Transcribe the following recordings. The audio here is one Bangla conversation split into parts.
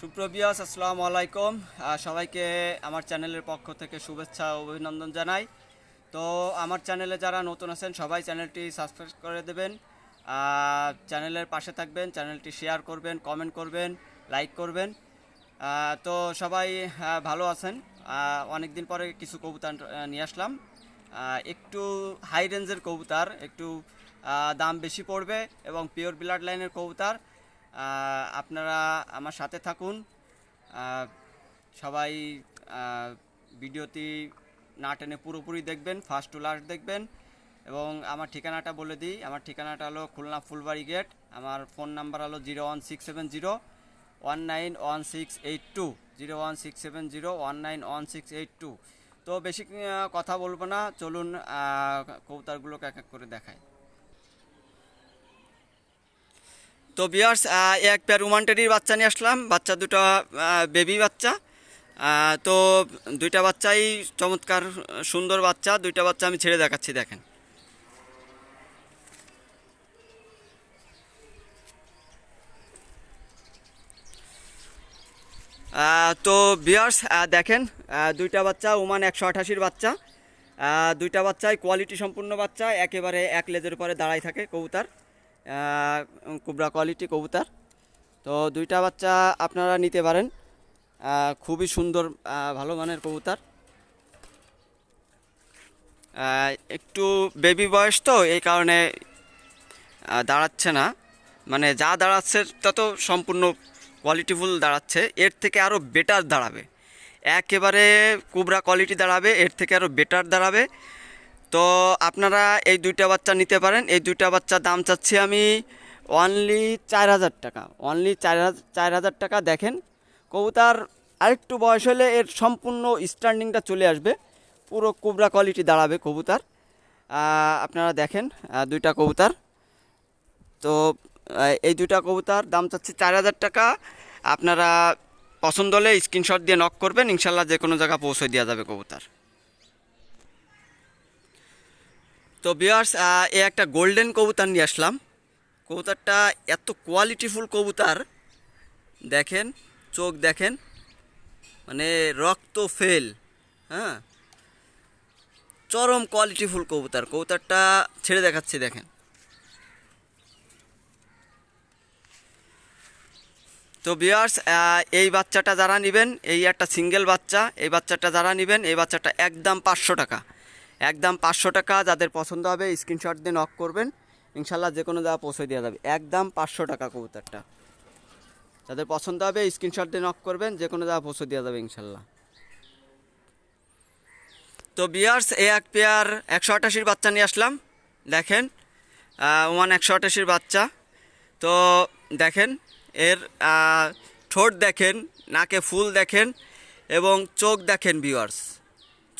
সুপ্রবিয়াস আসসালামু আলাইকুম। সবাইকে আমার চ্যানেলের পক্ষ থেকে শুভেচ্ছা ও অভিনন্দন জানাই। তো আমার চ্যানেলে যারা নতুন আছেন, সবাই চ্যানেলটি সাবস্ক্রাইব করে দেবেন। চ্যানেলের পাশে থাকবেন, চ্যানেলটি শেয়ার করবেন কমেন্ট করবেন লাইক করবেন। তো সবাই ভালো আছেন। অনেক দিন পরে কিছু কবুতর নিয়ে আসলাম। একটু হাই রেঞ্জের কবুতর, একটু দাম বেশি পড়বে এবং পিওর ব্লাড লাইনের কবুতর। আপনারা আমার সাথে থাকুন। সবাই ভিডিওটি না টেনে পুরোপুরি দেখবেন ফার্স্ট টু লাস্ট দেখবেন। এবং আমার ঠিকানাটা বলে দিই। আমার ঠিকানাটা হলো খুলনা ফুলবাড়ি গেট আমার ফোন নাম্বার হলো zero one six seven zero one nine one six eight two zero one six seven zero one nine one six eight two তো বেশি কথা বলব না। চলুন কবুতরগুলোকে এক এক করে দেখাই। তো বিয়ার্স এক পেয়ার রোমান্টেরির বাচ্চা নিয়ে আসলাম। বাচ্চা দুটো বেবি বাচ্চা। তো দুইটা বাচ্চাই চমৎকার, সুন্দর বাচ্চা। দুইটা বাচ্চা আমি ছেড়ে দেখাচ্ছি, দেখেন। তো বিয়ার্স দেখেন দুইটা বাচ্চা ওমান একশো আঠাশির বাচ্চা। দুইটা বাচ্চাই কোয়ালিটি সম্পূর্ণ বাচ্চা, একেবারে এক লেজের উপরে দাঁড়াই থাকে কবুতর। কুবরা কোয়ালিটি কবুতর। তো দুইটা বাচ্চা আপনারা নিতে পারেন। খুবই সুন্দর ভালো মানের কবুতর। একটু বেবি বয়স তো, এই কারণে দাঁড়াচ্ছে না। মানে যা দাঁড়াচ্ছে, তা তো সম্পূর্ণ কোয়ালিটিফুল দাঁড়াচ্ছে। এর থেকে আরও বেটার দাঁড়াবে। একেবারে কুবরা কোয়ালিটি দাঁড়াবে, এর থেকে আরও বেটার দাঁড়াবে। তো আপনারা এই দুইটা বাচ্চা নিতে পারেন। এই দুইটা বাচ্চার দাম চাচ্ছি আমি অনলি চার হাজার টাকা। অনলি চার চার হাজার টাকা, দেখেন। কবুতার আরেকটু বয়স হলে এর সম্পূর্ণ স্ট্যান্ডিংটা চলে আসবে। পুরো কুবরা কোয়ালিটি দাঁড়াবে কবুতার। আপনারা দেখেন দুইটা কবুতার। তো এই দুইটা কবুতার দাম চাচ্ছি চার হাজার টাকা। আপনারা পছন্দ হলে স্ক্রিনশট দিয়ে নক করবেন। ইনশাল্লাহ যে কোনো জায়গা পৌঁছে দেওয়া যাবে কবুতার। তো বিয়ার্স এ একটা গোল্ডেন কবুতর নিয়ে আসলাম। কবুতরটা এত কোয়ালিটিফুল কবুতর। দেখেন, চোখ দেখেন মানে রক্ত ফেল হ্যাঁ? চরম কোয়ালিটিফুল কবুতর। কবুতরটা ছেড়ে দেখাচ্ছি, দেখেন। তো বিয়ার্স এই বাচ্চাটা যারা নেবেন, এই একটা সিঙ্গেল বাচ্চা, এই বাচ্চাটা যারা নেবেন, এই বাচ্চাটা একদম পাঁচশো টাকা। একদম পাঁচশো টাকা যাদের পছন্দ হবে স্ক্রিনশট দিয়ে নক করবেন। ইনশাল্লাহ যে কোনো জায়গা পৌঁছে দেওয়া যাবে। একদম পাঁচশো টাকা কবুতরটা। যাদের পছন্দ হবে স্ক্রিনশট দিয়ে নক করবেন, যে কোনো জায়গা পৌঁছে দেওয়া যাবে ইনশাল্লাহ। তো বিয়ার্স এ এক পেয়ার একশো আটাশির বাচ্চা নিয়ে আসলাম। দেখেন ওয়ান একশো আটাশির বাচ্চা। তো দেখেন, এর ঠোঁট দেখেন, নাকে ফুল দেখেন এবং চোখ দেখেন ভিউয়ার্স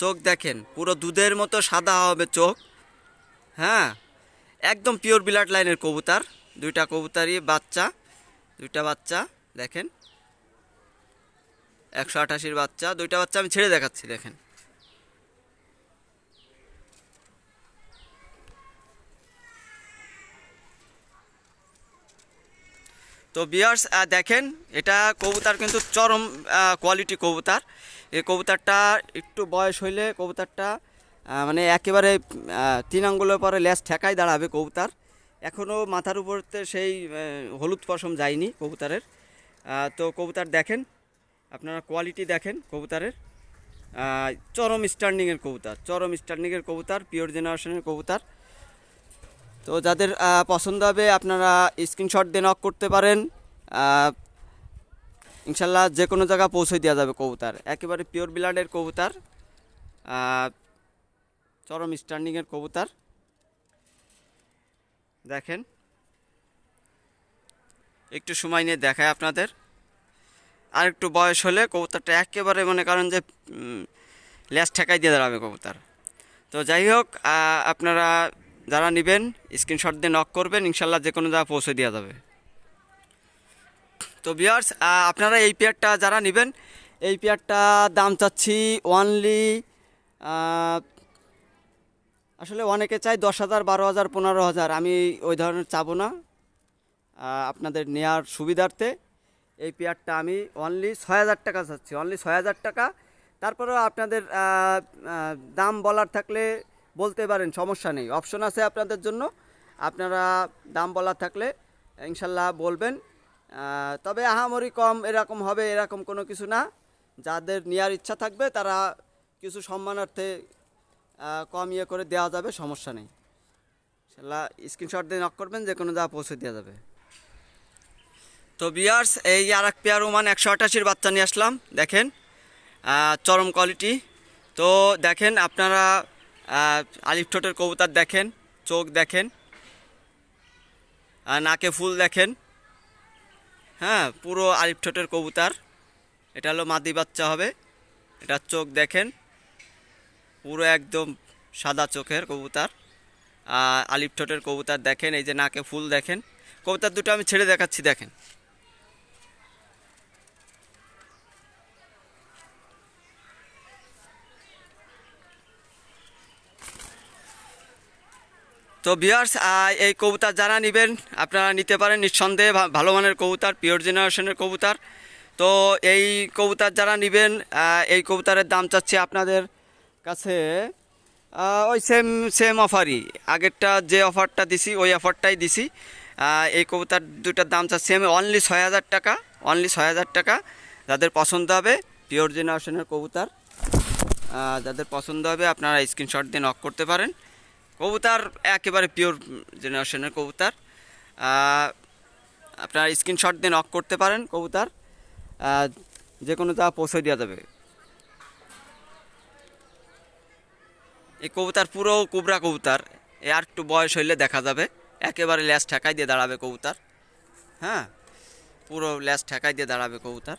চোখ দেখেন, পুরো দুধের মতো সাদা হবে চোখ। হ্যাঁ একদম পিওর বিলাট লাইনের কবুতার। দুইটা কবুতারই বাচ্চা, দুইটা বাচ্চা, দেখেন। একশো আঠাশির বাচ্চা, দুইটা বাচ্চা আমি ছেড়ে দেখাচ্ছি, দেখেন। তো বিয়ার্স দেখেন, এটা কবুতার কিন্তু চরম কোয়ালিটি কবুতার। এই কবুতরটা একটু বয়স হইলে কবুতারটা মানে একেবারে তিন আঙ্গুলের পরে ল্যাস ঠেকায় দাঁড়াবে কবুতার। এখনও মাথার উপরতে সেই হলুদ পশম যায়নি কবুতারের। তো কবুতার দেখেন, আপনারা কোয়ালিটি দেখেন কবুতারের। চরম স্ট্যান্ডিংয়ের কবুতর, চরম স্ট্যান্ডিংয়ের কবুতর পিওর জেনারেশনের কবুতর। তো যাদের পছন্দ হবে, আপনারা স্ক্রিনশট দিয়ে নক করতে পারেন। ইনশাল্লাহ যে কোনো জায়গা পৌঁছে দেওয়া যাবে কবুতর। একেবারে পিওর ব্লাডের কবুতর। চরম স্ট্যান্ডিংয়ের কবুতার। দেখেন। একটু সময় নিয়ে দেখায় আপনাদের। আর একটু বয়স হলে কবুতরটা একেবারে মনে করেন যে ল্যাস ঠেকাই দিয়ে দাঁড়াবে কবুতর। তো যাই হোক আপনারা যারা নেবেন স্ক্রিনশট দিয়ে নক করবেন, ইনশাল্লাহ যে কোনো জায়গায় পৌঁছে দেওয়া যাবে। তো বিয়ার্স আপনারা এই পেয়ারটা যারা নেবেন, এই পেয়ারটা দাম চাচ্ছি ওয়ানলি আসলে অনেকে চাই দশ হাজার, বারো হাজার, পনেরো হাজার। আমি ওই ধরনের চাবো না। আপনাদের নেওয়ার সুবিধার্থে এই পেয়ারটা আমি অনলি ছয় হাজার টাকা চাচ্ছি। অনলি ছয় হাজার টাকা। তারপরেও আপনাদের দাম বলার থাকলে বলতে পারেন সমস্যা নেই। অপশন আছে আপনাদের জন্য। আপনারা দাম বলার থাকলে ইনশাল্লাহ বলবেন। তবে আহামরি কম, এরকম হবে, এরকম কোনো কিছু না। যাদের নেওয়ার ইচ্ছা থাকবে, তারা কিছু সম্মানার্থে কম ইয়ে করে দেওয়া যাবে, সমস্যা নেই। ইনশাল্লাহ স্ক্রিনশট দিয়ে নক করবেন যে কোনো যা পৌঁছে দেওয়া যাবে। তো বিয়ার্স এই আর এক পেয়ার ওমান একশো আটাশির বাচ্চা নিয়ে আসলাম। দেখেন চরম কোয়ালিটি তো দেখেন, আপনারা আলিফ ঠোঁটের কবুতর দেখেন, চোখ দেখেন নাকে ফুল দেখেন। হ্যাঁ পুরো আলিফ ঠোঁটের কবুতর। এটা হলো মাদি বাচ্চা হবে। এটা চোখ দেখেন। পুরো একদম সাদা চোখের কবুতর। আলিফ ঠোঁটের কবুতর দেখেন, এই যে নাকে ফুল দেখেন। কবুতর দুটো আমি ছেড়ে দেখাচ্ছি, দেখেন। তো বিয়ার্স এই কবুতর যারা নেবেন, আপনারা নিতে পারেন নিঃসন্দেহে ভালো মানের কবুতর পিওর জেনারেশনের কবুতর। তো এই কবুতর যারা নেবেন এই কবুতরের দাম চাচ্ছে আপনাদের কাছে ওই সেম সেম অফারই আগেরটা যে অফারটা দিছি, ওই অফারটাই দিছি। এই কবুতর দুটার দাম চাচ্ছে আমি অনলি ছয় হাজার টাকা অনলি ছয় হাজার টাকা। যাদের পছন্দ হবে পিওর জেনারেশনের কবুতর যাদের পছন্দ হবে, আপনারা স্ক্রিনশট দিয়ে নক করতে পারেন। কবুতর একেবারে পিওর জেনারেশনের কবুতর। আপনার স্ক্রিনশট দিয়ে নক করতে পারেন কবুতর। যে কোনো তা পৌঁছে দেওয়া যাবে। এই কবুতর পুরো কুবরা কবুতর, এ আর একটু বয়স হইলে দেখা যাবে। একেবারে ল্যাস ঠেকাই দিয়ে দাঁড়াবে কবুতর। হ্যাঁ পুরো ল্যাস ঠেকাই দিয়ে দাঁড়াবে কবুতর।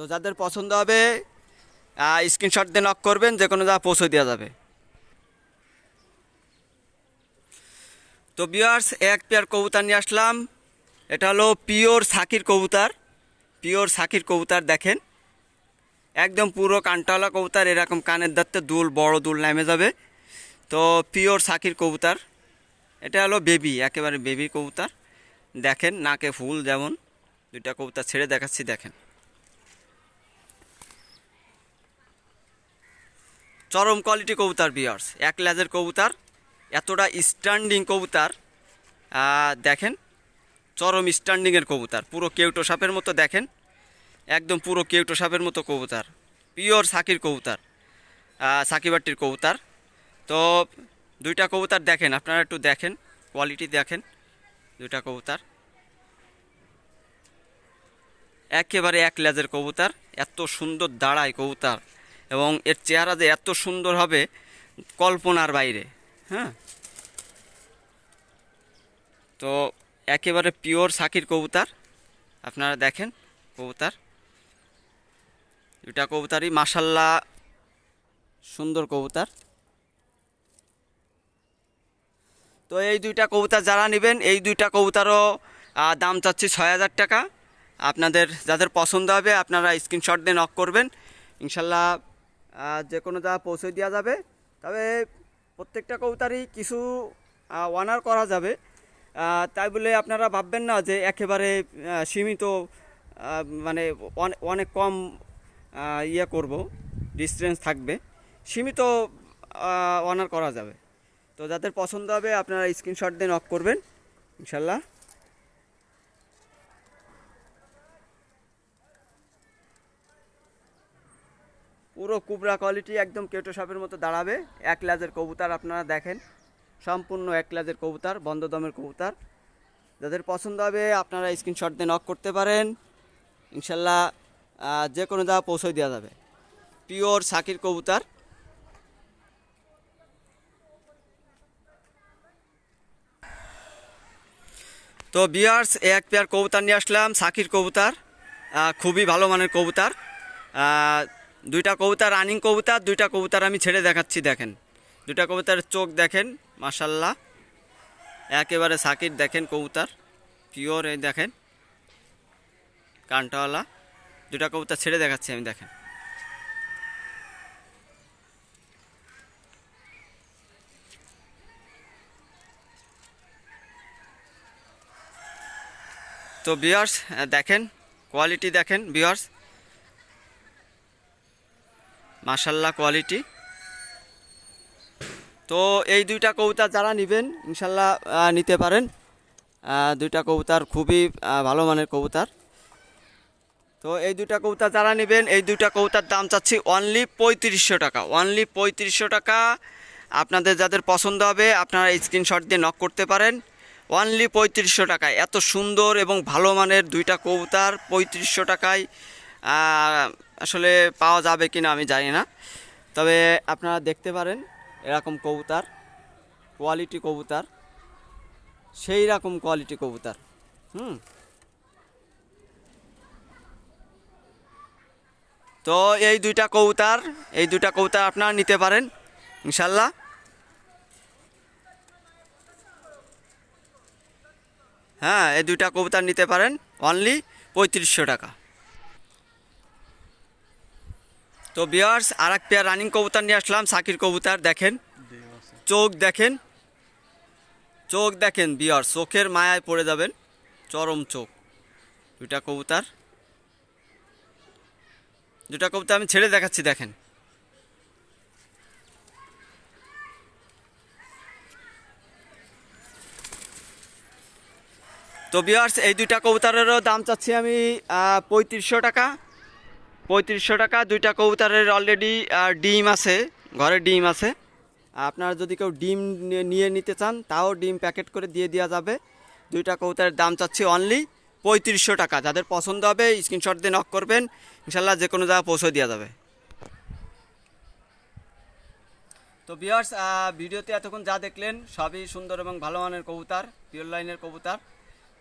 তো যাদের পছন্দ হবে স্ক্রিনশট দিয়ে নক করবেন, যে কোনো যা পৌঁছে দেওয়া যাবে। তো বিয়ার্স এক পেয়ার কবুতর নিয়ে আসলাম। এটা হলো পিওর সাকির কবুতর। পিওর সাকির কবুতর দেখেন। একদম পুরো কানটাওয়ালা কবুতর, এরকম কানের দাঁতে দুল, বড় দুল নেমে যাবে। তো পিওর সাকির কবুতর। এটা হলো বেবি একেবারে বেবি কবুতর। দেখেন, নাকে ফুল যেমন। দুইটা কবুতর ছেড়ে দেখাচ্ছি, দেখেন। চরম কোয়ালিটি কবুতর বিয়ার্স এক লেজের কবুতর, এতটা স্ট্যান্ডিং কবুতর দেখেন, চরম স্ট্যান্ডিংয়ের কবুতর। পুরো কেউটো সাপের মতো দেখেন, একদম পুরো কেউটো সাপের মতো কবুতর। পিওর সাকির কবুতর সাকিবাটির কবুতর। তো দুইটা কবুতর দেখেন, আপনারা একটু দেখেন কোয়ালিটি দেখেন, দুইটা কবুতর। একেবারে এক লেজের কবুতর, এত সুন্দর দাঁড়ায় কবুতর। এবং এর চেহারা যে এত সুন্দর হবে কল্পনার বাইরে হ্যাঁ? তো একেবারে পিওর সাকির কবুতর, আপনারা দেখেন কবুতর। দুটা কবুতরই মাসাল্লাহ সুন্দর কবুতর। তো এই দুইটা কবুতর যারা নেবেন, এই দুইটা কবুতরও দাম চাচ্ছি ছয় হাজার টাকা। আপনাদের যাদের পছন্দ হবে, আপনারা স্ক্রিনশট দিয়ে নক করবেন। ইনশাল্লাহ যে কোনো যা পৌঁছে দেওয়া যাবে। তবে প্রত্যেকটা কবুতরই কিছু অনার করা যাবে। তাই বলে আপনারা ভাববেন না যে একেবারে সীমিত মানে অনে- অনেক কম ইয়ে করব ডিস্টেন্স থাকবে। সীমিত অনার করা যাবে। তো যাদের পছন্দ হবে আপনারা স্ক্রিনশট দিয়ে নক করবেন, ইনশাল্লাহ। পুরো কুবরা কোয়ালিটি একদম কেটো সাপের মতো দাঁড়াবে। এক লাজের কবুতর আপনারা দেখেন। সম্পূর্ণ এক লাজের কবুতর, বন্ধ দমের কবুতর। যাদের পছন্দ হবে, আপনারা স্ক্রিনশট দিয়ে নক করতে পারেন। ইনশাল্লাহ যে কোনো জায়গা পৌঁছে দেওয়া যাবে। পিওর সাকির কবুতর। তো বিয়ার্স এক পেয়ার কবুতর নিয়ে আসলাম সাকির কবুতর। খুবই ভালো মানের কবুতর। দুইটা কবুতার রানিং কবুতার, দুইটা কবুতার আমি ছেড়ে দেখাচ্ছি, দেখেন। দুইটা কবুতার চোখ দেখেন মাসাল্লাহ একেবারে সাকির দেখেন কবুতার। পিওর এই দেখেন। কানটাওয়ালা। দুটা কবুতার ছেড়ে দেখাচ্ছি আমি, দেখেন। তো বিয়ার্স দেখেন কোয়ালিটি দেখেন বিয়ার্স মাশাল্লাহ কোয়ালিটি তো এই দুইটা কবুতর যারা নেবেন, ইনশাল্লাহ নিতে পারেন। দুইটা কবুতর খুবই ভালো মানের কবুতর। তো এই দুইটা কবুতর যারা নেবেন, এই দুইটা কবুতর দাম চাচ্ছি অনলি পঁয়ত্রিশশো টাকা। অনলি পঁয়ত্রিশশো টাকা। আপনাদের যাদের পছন্দ হবে, আপনারা স্ক্রিনশট দিয়ে নক করতে পারেন। অনলি পঁয়ত্রিশশো টাকায়। এত সুন্দর এবং ভালো মানের দুইটা কবুতর পঁয়ত্রিশশো টাকায় আসলে পাওয়া যাবে কিনা আমি জানি না। তবে আপনারা দেখতে পারেন এরকম কবুতর কোয়ালিটি কবুতর, সেই রকম কোয়ালিটি কবুতর। হুম। তো এই দুইটা কবুতর, এই দুইটা কবুতর আপনারা নিতে পারেন, ইনশাল্লাহ। হ্যাঁ এই দুইটা কবুতর নিতে পারেন অনলি পঁয়ত্রিশশো টাকা। তো বিয়ার্স আর এক পেয়ার রানিং কবুতর নিয়ে আসলাম, সাকির কবুতর, দেখেন। চোখ দেখেন। চোখ দেখেন বিয়ার চোখের মায়ায় পড়ে যাবেন, চরম চোখ। দুইটা কবুতর। দুটা কবুতর আমি ছেড়ে দেখাচ্ছি, দেখেন। তো বিয়ার্স এই দুইটা কবুতরেরও দাম চাচ্ছি আমি পঁয়ত্রিশশো টাকা। পঁয়ত্রিশশো টাকা, দুইটা কবুতরের অলরেডি ডিম আছে, ঘরে ডিম আছে। আপনার যদি কেউ ডিম নিয়ে- নিতে চান, তাও ডিম প্যাকেট করে দিয়ে দেওয়া যাবে। দুইটা কবুতরের দাম চাচ্ছি অনলি পঁয়ত্রিশশো টাকা। যাদের পছন্দ হবে স্ক্রিনশট দিয়ে নক করবেন। ইনশাল্লাহ যে কোনো জায়গায় পৌঁছে দেওয়া যাবে। তো বিয়ার্স ভিডিওতে এতক্ষণ যা দেখলেন, সবই সুন্দর এবং ভালো মানের কবুতর পিওর লাইনের কবুতর।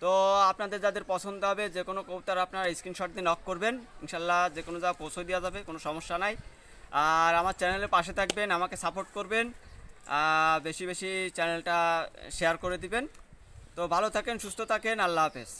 তো আপনাদের যাদের পছন্দ হবে, যে কোনো কবুতর আপনারা স্ক্রিনশট দিয়ে নক করবেন। ইনশাল্লাহ যে কোনো জায়গায় পৌঁছে দেওয়া যাবে, কোনো সমস্যা নাই। আর আমার চ্যানেলের পাশে থাকবেন, আমাকে সাপোর্ট করবেন। বেশি বেশি চ্যানেলটা শেয়ার করে দিবেন। তো ভালো থাকেন, সুস্থ থাকেন, আল্লাহ হাফেজ।